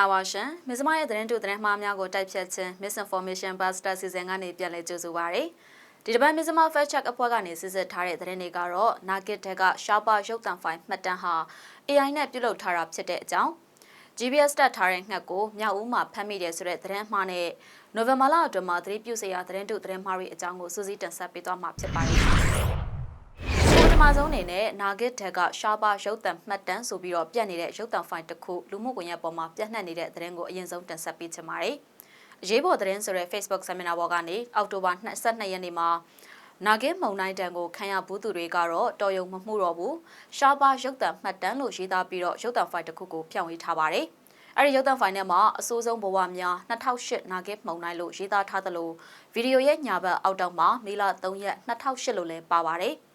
္ဂလာပါရှင်မစ္စမရဲ့သတင်းတူသတင်းမှားများကိုတိုက်ဖြတ်ခြင်း misinformation buster season ကနေပြန်လည်ကြိုဆိုပါရစေဒီတစ်ပတ်မစ္စမ fact check အဖွဲ့ကနေစစ်စစ်ထားတဲ့သတင်းတွေကတော့ Nugget တက်က Sharper ရုပ်သံဖိုင်မှတ်တမ်းဟာ AI နဲ့ပြုလုပ်ထားတာဖြစ်တဲ့အကြောင်း GPS တက်ထားတဲ့ငှက်ကိုမြောက်ဦးမှာဖမ်းမိတယ်ဆိုတဲ့သတင်းမှားနဲ့ November လအတွင်းမှာသတိပြုစရာသတင်းတူသတင်းမှားတွေအကြောင်းကိုစူးစီးတင်ဆက်ပေးသွားမှာဖြစ်ပါတယ်ပထ မဆုံးအနေနဲ့ Nugget တက်က Sharper ရုပ်သံမှတ်တမ်းဆိုပြီးတော့ပြတ်နေတဲ့ရုပ်သံဖိုင်တစ်ခုလူမှုကွန်ရက်ပေါ်မှာပြန့်နှံ့နေတဲ့သတင်းကိုအရင်ဆုံးတင်ဆက်ပေးချင်ပါတယ်။အရေးပေါ်သတင်းဆိုတဲ့ Facebook Seminar ပေါ်ကနေအောက်တိုဘာ22ရက်နေ့မှာနာဂစ်မုံနိုင်တန်ကိုခံရဘူးသူတွေကတော့တော်ယုံမမှုတော့ဘူးရှားပါရုပ်တံမှတ်တမ်းလို့ရေးသားပြီးတော့ရုပ်တံဖိုင်တစ်ခုကိုဖြန့်ဝေထားပါတယ်။အဲဒီရုပ်တံဖိုင်ထဲမှာအဆိုးဆုံးဘဝများ2008နာဂစ်မုံနိုင်လို့ရေးသားထားသလိုဗီဒီယိုရဲ့ညာဘက်အောက်တောင်မှာမေလ3ရက်2008လို့လည်းပါပါတယ်။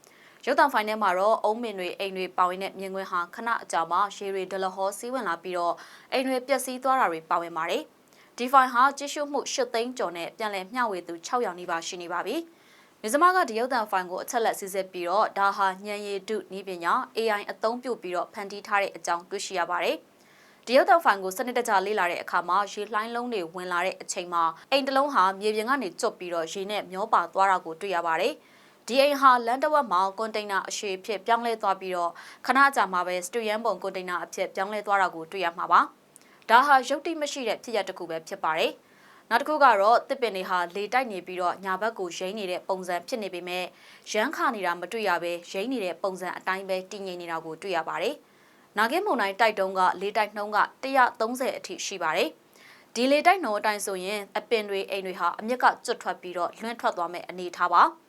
ရုပ်သံဖိုင်ထဲမှာတော့အုံးမင်တွေအိမ်တွေပါဝင်တဲ့မြင်ကွင်းဟာခဏအကြာမှာရေတွေဒလဟောစီးဝင်လာပြီးတော့အိမ်တွေပျက်စီးသွားတာတွေပါဝင်ပါတယ်။ဒီဖိုင်ဟာကြည့်ရှုမှု၈သိန်းကျော်နဲ့ပြန်လည်မျှဝေသူ600နီးပါးရှိနေပါပြီ။မြစမကဒီရုပ်သံဖိုင်ကိုအချက်လက်စစ်စစ်ပြီးတော့ဒါဟာညံရည်တုနီးပညာ AI အသုံးပြုပြီးတော့ဖန်တီးထားတဲ့အကြောင်းတွေ့ရှိရပါတယ်။ဒီရုပ်သံဖိုင်ကိုစနစ်တကျလေ့လာတဲ့အခါမှာရေလှိုင်းလုံးတွေဝင်လာတဲ့အချိန်မှာအိမ်တလုံးဟာမြေပြင်ကနေကျွတ်ပြီးတော့ရေနဲ့မျောပါသွားတာကိုတွေ့ရပါတယ်။ ဒီအိမ်ဟာလန်တဝက်မှာကွန်တိန်နာအရှိဖြစ်ပြောင်းလဲသွားပြီးတော့ခဏကြာမှာပဲစတူယန်ပုံကွန်တိန်နာအဖြစ်ပြောင်းလဲသွားတာကိုတွေ့ရမှာပါဒါဟာရုပ်တိမရှိတဲ့ဖြစ်ရပ်တစ်ခုပဲဖြစ်ပါတယ်နောက်တစ်ခုကတော့တစ်ပင်တွေဟာလေတိုက်နေပြီးတော့ညာဘက်ကိုရိမ့်နေတဲ့ပုံစံဖြစ်နေပေမဲ့ရမ်းခါနေတာမတွေ့ရပဲရိမ့်နေတဲ့ပုံစံအတိုင်းပဲတည်ငြိမ်နေတာကိုတွေ့ရပါတယ်နာဂင်းမုံတိုင်းတိုက်တုံးကလေတိုက်နှုံးက130အထိရှိပါတယ်ဒီလေတိုက်နှုံးအတိုင်းဆိုရင်အပင်တွေအိမ်တွေဟာအမြက်ကကျွတ်ထွက်ပြီးတော့လွှင့်ထွက်သွားမယ့်အနေထားပါ။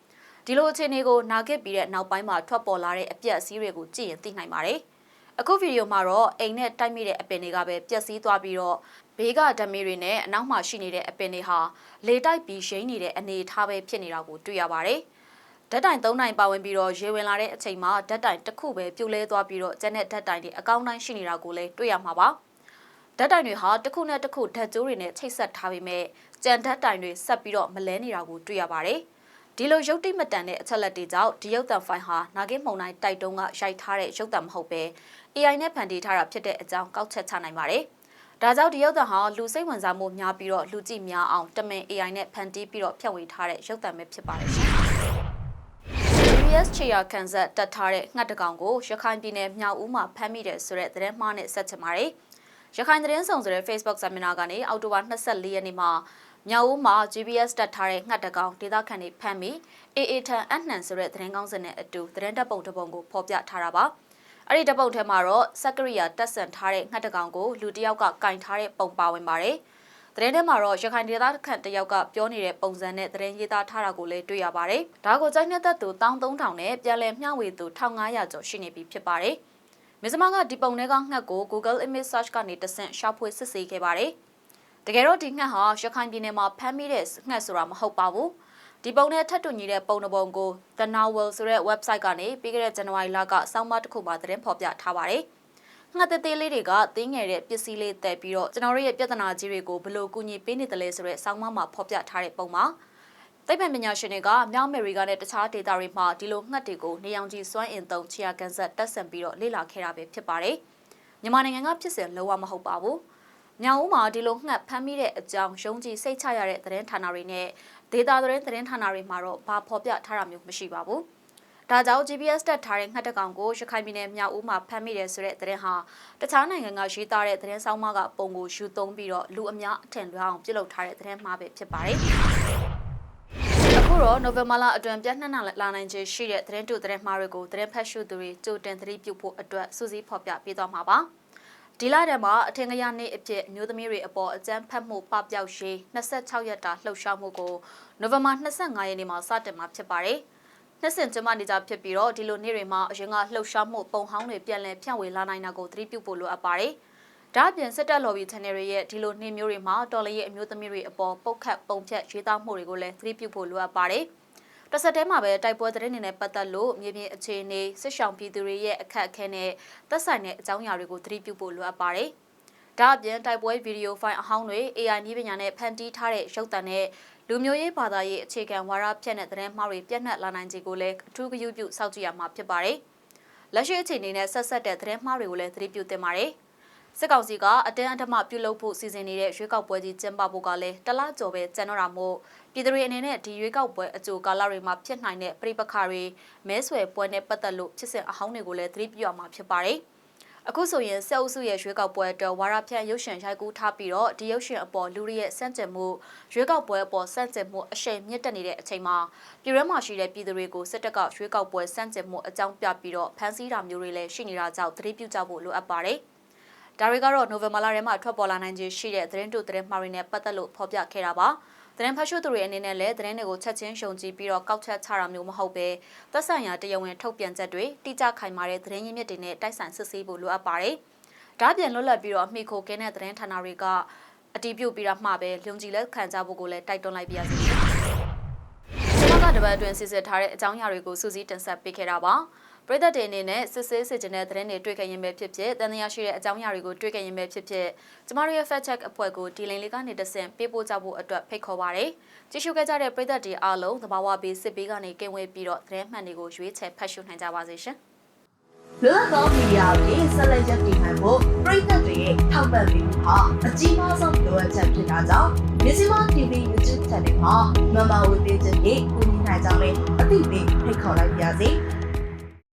ဒီလိုအခြေအနေကိုနာဂစ်ပြီးတဲ့နောက်ပိုင်းမှာထွက်ပေါ်လာတဲ့အပြက်စီးတွေကိုကြည့်ရင်သိနိုင်ပါတယ်။အခုဗီဒီယိုမှာတော့အိမ်နဲ့တိုက်မိတဲ့အပင်တွေကပဲပျက်စီးသွားပြီးတော့ဘေးကဓမီတွေနဲ့အနောက်မှာရှိနေတဲ့အပင်တွေဟာလေတိုက်ပြီးရိမ့်နေတဲ့အနေအထားပဲဖြစ်နေတာကိုတွေ့ရပါတယ်။ဓာတ်တိုင်၃တိုင်ပါဝင်ပြီးတော့ရေဝင်လာတဲ့အချိန်မှာဓာတ်တိုင်တစ်ခုပဲပြိုလဲသွားပြီးတော့ကျန်တဲ့ဓာတ်တိုင်တွေအကောင်းတိုင်းရှိနေတာကိုလည်းတွေ့ရမှာပါ။ဓာတ်တိုင်တွေဟာတစ်ခုနဲ့တစ်ခုဓာတ်ကြိုးတွေနဲ့ချိတ်ဆက်ထားပေမဲ့ကြံဓာတ်တိုင်တွေဆက်ပြီးတော့မလဲနေတာကိုတွေ့ရပါတယ်။ ဒီလိုရုပ်တိမတန်တဲ့အချက်လက်တွေကြောင့်ဒီရုပ်သံဖိုင်ဟာနာဂိမုံတိုင်းတိုက်တုံးကရိုက်ထားတဲ့ရုပ်သံမဟုတ်ပဲ AI နဲ့ဖန်တီးထားတာဖြစ်တဲ့အကြောင်းကောက်ချက်ချနိုင်ပါတယ်။ဒါကြောင့်ဒီရုပ်သံဟာလူစိတ်ဝင်စားမှုများပြီးတော့လူကြည့်များအောင်တမင် AI နဲ့ဖန်တီးပြီးတော့ဖြန့်ဝေထားတဲ့ရုပ်သံပဲဖြစ်ပါတယ်ရှင်။ US ချေယာကန်ဆက်တက်ထားတဲ့ငှက်တကောင်ကိုရခိုင်ပြည်နယ်မြောက်ဦးမှာဖမ်းမိတယ်ဆိုတဲ့သတင်းမှားနဲ့ဆက်ချင်ပါတယ်။ရခိုင်သတင်းဆောင်ဆိုတဲ့ Facebook Seminar ကနေအောက်တိုဘာ24ရက်နေ့မှာ မြောက်ဦးမှာ GPS တက်ထားတဲ့ငှက်တကောင်ဒေသခံတွေဖမ်းပြီးအေအေထန်အနှံဆိုတဲ့သတင်းကောင်းစင်နဲ့အတူသတင်းတပ်ပုံတစ်ပုံကိုဖော်ပြထားတာပါအဲ့ဒီတပ်ပုံထဲမှာတော့စက်ကရိယာတက်ဆန်ထားတဲ့ငှက်တကောင်ကိုလူတစ်ယောက်ကကင်ထားတဲ့ပုံပါဝင်ပါတယ်သတင်းထဲမှာတော့ရခိုင်ဒေသခံတယောက်ကပြောနေတဲ့ပုံစံနဲ့သတင်းရေးသားထားတာကိုလည်းတွေ့ရပါတယ်။ဒါကိုကြိုက်နေတဲ့သူ13000နဲ့ပြန်လည်မျှဝေသူ1500ကျော်ရှိနေပြီဖြစ်ပါတယ်။မစ္စမကဒီပုံထဲကငှက်ကို Google Image Search ကနေတဆင့်ရှာဖွေစစ်ဆေးခဲ့ပါတယ်။ တကယ်တော့ဒီငှက်ဟာရခိုင်ပြည်နယ်မှာဖမ်းမိတဲ့ငှက်ဆိုတာမဟုတ်ပါဘူးဒီပုံနဲ့ထပ်တူညီတဲ့ပုံတစ်ပုံကို The Novel ဆိုတဲ့ website ကနေပြီးခဲ့တဲ့ဇန်နဝါရီလကစောင်းမတစ်ခုမှာသတင်းဖော်ပြထားပါတယ်ငှက်သေးသေးလေးတွေကတင်းငယ်တဲ့ပစ္စည်းလေးတက်ပြီးတော့ကျွန်တော်တို့ရဲ့ပြဿနာကြီးတွေကိုဘယ်လိုကူညီပေးနေတယ်လဲဆိုတဲ့စောင်းမမှာဖော်ပြထားတဲ့ပုံမှာသိပ္ပံပညာရှင်တွေကမြောက်အမေရိကနဲ့တခြားဒေသတွေမှာဒီလိုငှက်တွေကိုနေအောင်ကြီးစွမ်းအင်သုံးချီယာကန်ဆက်တက်ဆန်ပြီးတော့လေ့လာခဲ့တာပဲဖြစ်ပါတယ်မြန်မာနိုင်ငံကဖြစ်စဉ်လုံးဝမဟုတ်ပါဘူး။ မြောင်ဦးမှာဒီလိုငှက်ဖမ်းမိတဲ့အကြောင်းယုံကြည်စိတ်ချရတဲ့သတင်းဌာနတွေနဲ့ဒေတာသတင်းသတင်းဌာနတွေမှာတော့ဘာဖော်ပြထားတာမျိုးမရှိပါဘူး။ဒါကြောင့် GPS တက်ထားတဲ့ငှက်တကောင်ကိုရခိုင်ပြည်နယ်မြောက်ဦးမှာဖမ်းမိတယ်ဆိုတဲ့သတင်းဟာတခြားနိုင်ငံကရေးသားတဲ့သတင်းဆောင်မကပုံကိုယူသုံးပြီးတော့လူအများအထင်လွှဲအောင်ပြုလုပ်ထားတဲ့သတင်းမှာပဲဖြစ်ပါတယ်။အခုတော့နိုဝင်ဘာလအတွင်းပြန့်နှံ့လာနိုင်ခြေရှိတဲ့သတင်းတူသတင်းမှားတွေကိုသတင်းဖတ်ရှုသူတွေကြိုတင်သတိပြုဖို့အတွက်စူးစီးဖော်ပြပေးသွားမှာပါ။ ဒီလထဲမှာအထင်ကရနေ့အဖြစ်မျိုးသမီးတွေအပေါ်အကြမ်းဖက်မှုပပျောက်ရေး26ရက်တာလှုပ်ရှားမှုကိုနိုဝင်ဘာ25ရက်နေ့မှာစတင်မှာဖြစ်ပါတယ်။နှစ်စဉ်ကျမနေကြဖြစ်ပြီးတော့ဒီလိုနေ့တွေမှာအရင်ကလှုပ်ရှားမှုပုံဟောင်းတွေပြန်လည်ဖြန့်ဝေလာနိုင်တာကိုသတိပြုဖို့လိုအပ်ပါတယ်။ဒါ့အပြင်စစ်တပ် lobby channel တွေရဲ့ဒီလိုနေ့မျိုးတွေမှာတော်လရဲ့အမျိုးသမီးတွေအပေါ်ပုတ်ခတ်ပုံဖြတ်ရေးသားမှုတွေကိုလည်းသတိပြုဖို့လိုအပ်ပါတယ်။ တစ်ဆက်တည်းမှာပဲတိုက်ပွဲသတင်းတွေနဲ့ပတ်သက်လို့မြေပြင်အခြေအနေစစ်ဆောင်ပြည်သူတွေရဲ့အခက်အခဲနဲ့သက်ဆိုင်တဲ့အကြောင်းအရာတွေကိုသတိပြုဖို့လိုအပ်ပါတယ်။ဒါ့အပြင်တိုက်ပွဲဗီဒီယိုဖိုင်အဟောင်းတွေ AI နည်းပညာနဲ့ဖန်တီးထားတဲ့ရုပ်သံနဲ့လူမျိုးရေးဘာသာရေးအခြေခံဝါဒဖြန့်တဲ့သတင်းမှားတွေပြန့်နှံ့လာနိုင်ခြေကိုလည်းအထူးဂရုပြုစောင့်ကြည့်ရမှာဖြစ်ပါတယ်။လက်ရှိအခြေအနေနဲ့ဆက်ဆက်တဲ့သတင်းမှားတွေကိုလည်းသတိပြုသင့်ပါတယ်။ စစ်ကောင်စီကအတင်းအဓမ္မပြုလုပ်ဖို့စီစဉ်နေတဲ့ရွေးကောက်ပွဲကြီးကျင်းပဖို့ကလည်းတလားကျော်ပဲကျန်တော့တာမို့ပြည်သူတွေအနေနဲ့ဒီရွေးကောက်ပွဲအကြိုကာလတွေမှာဖြစ်နိုင်တဲ့ပြိပခါတွေမဲဆွယ်ပွဲနဲ့ပတ်သက်လို့ဖြစ်စဉ်အဟောင်းတွေကိုလည်းသတိပြုရမှာဖြစ်ပါတယ်။အခုဆိုရင်ဆက်အုပ်စုရဲ့ရွေးကောက်ပွဲအတွက်ဝါရဖြန့်ရုပ်ရှင်ရိုက်ကူးထားပြီးတော့ဒီရုပ်ရှင်အပေါ်လူတွေရဲ့စန့်ကျင်မှုရွေးကောက်ပွဲအပေါ်စန့်ကျင်မှုအရှိန်မြင့်တက်နေတဲ့အချိန်မှာပြည်ရဲမှာရှိတဲ့ပြည်သူတွေကိုစစ်တပ်ကရွေးကောက်ပွဲစန့်ကျင်မှုအကြောင်းပြပြီးတော့ဖမ်းဆီးတာမျိုးတွေလည်းရှိနေတာကြောင့်သတိပြုကြဖို့လိုအပ်ပါတယ်။ ဒါတွေကတော့နိုဝင်ဘာလထဲမှာထွက်ပေါ်လာနိုင်ခြေရှိတဲ့သတင်းတို့သတင်းမှားတွေနဲ့ပတ်သက်လို့ဖော်ပြခဲ့တာပါ။သတင်းဖတ်ရှုသူတွေအနေနဲ့လည်းသတင်းတွေကိုချက်ချင်းရှုံကြည့်ပြီးတော့ကောက်ချက်ချတာမျိုးမဟုတ်ပဲသက်ဆိုင်ရာတရားဝင်ထုတ်ပြန်ချက်တွေတိကျခိုင်မာတဲ့သတင်းရင်းမြစ်တွေနဲ့တိုက်ဆိုင်စစ်ဆေးဖို့လိုအပ်ပါတယ်။ဒါ့အပြင်လွတ်လပ်ပြီးတော့အမိခိုကင်းတဲ့သတင်းဌာနတွေကအတီးပြုတ်ပြီးတော့မှပဲလုံခြီလက်ခံကြဖို့ကိုလည်းတိုက်တွန်းလိုက်ပါရစေ။ကျွန်တော်ကတပတ်အတွင်းစစ်စစ်ထားတဲ့အကြောင်းအရာတွေကိုစူးစီးတင်ဆက်ပေးခဲ့တာပါ။ ပရိသတ်တွေအနေနဲ့စစ်ဆေးစစ်ကျင်တဲ့သတင်းတွေတွေ့ခဲ့ရင်ပဲဖြစ်ဖြစ်တန်တရားရှိတဲ့အကြောင်းအရာတွေကိုတွေ့ခဲ့ရင်ပဲဖြစ်ဖြစ်ကျမတို့ရဲ့ fact check အဖွဲ့ကိုဒီလိန်လေးကနေတဆင့်ပေးပို့ကြဖို့အတွက်ဖိတ်ခေါ်ပါရစေ။ကြည့်ရှုခဲ့ကြတဲ့ပရိသတ်တွေအားလုံးသဘာဝဘေးစစ်ဘေးကနေကင်းဝေးပြီးတော့သတင်းမှန်တွေကိုရွေးချယ်ဖတ်ရှုနိုင်ကြပါစေရှင်။လွတ်လပ်သောမီဒီယာတွေဆက်လက်ရပ်တည်နိုင်ဖို့ပြည်သက်တွေရဲ့ထောက်ပံ့ပေးမှုဟာအကြီးမားဆုံးလိုအပ်ချက်ဖြစ်တာကြောင့်မြစီမ TV YouTube Channel မှာ Member ဝင်ပေးခြင်းဖြင့်ကူညီနိုင်ကြောင်းလည်းအသိပေးဖိတ်ခေါ်လိုက်ပါရစေ။